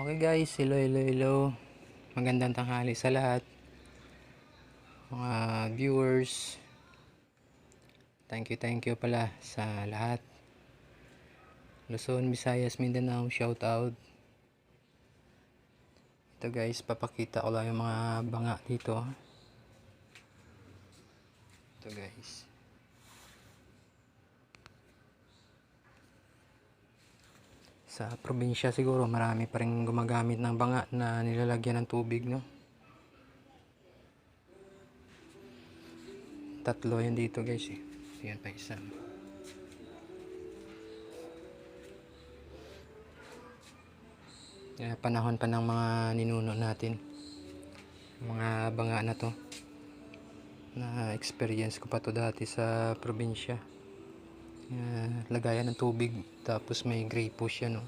Okay guys, hello, hello, hello. Magandang tanghali sa lahat. Mga viewers. Thank you, thank you pala sa lahat. Luzon, Visayas, Mindanao, shout out. Ito guys, papakita ko lang yung mga banga dito. Ito guys. Sa probinsya siguro marami pa rin gumagamit ng banga na nilalagyan ng tubig no. Tatlo yan dito guys eh. Yan pa isa. Kaya panahon pa ng mga ninuno natin. Mga banga na to. Na experience ko pa to dati sa probinsya. Yan, lagayan ng tubig tapos may grapo siya no.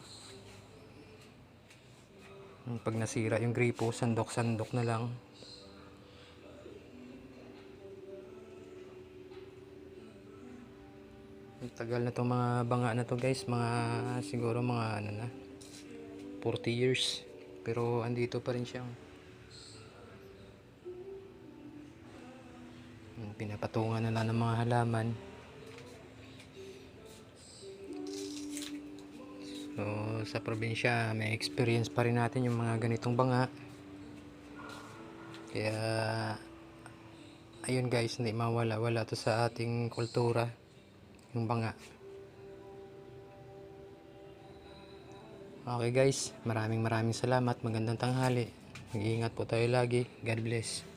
Pag nasira yung grapo, sandok-sandok na lang. Ang tagal na to mga banga na to guys, mga siguro mga ano na 40 years. Pero andito pa rin siya. Pinapatungan na lang ng mga halaman. So, sa probinsya, may experience pa rin natin yung mga ganitong banga. Kaya, ayun guys, hindi mawala. Wala to sa ating kultura, yung banga. Okay guys, maraming maraming salamat. Magandang tanghali. Mag-iingat po tayo lagi. God bless.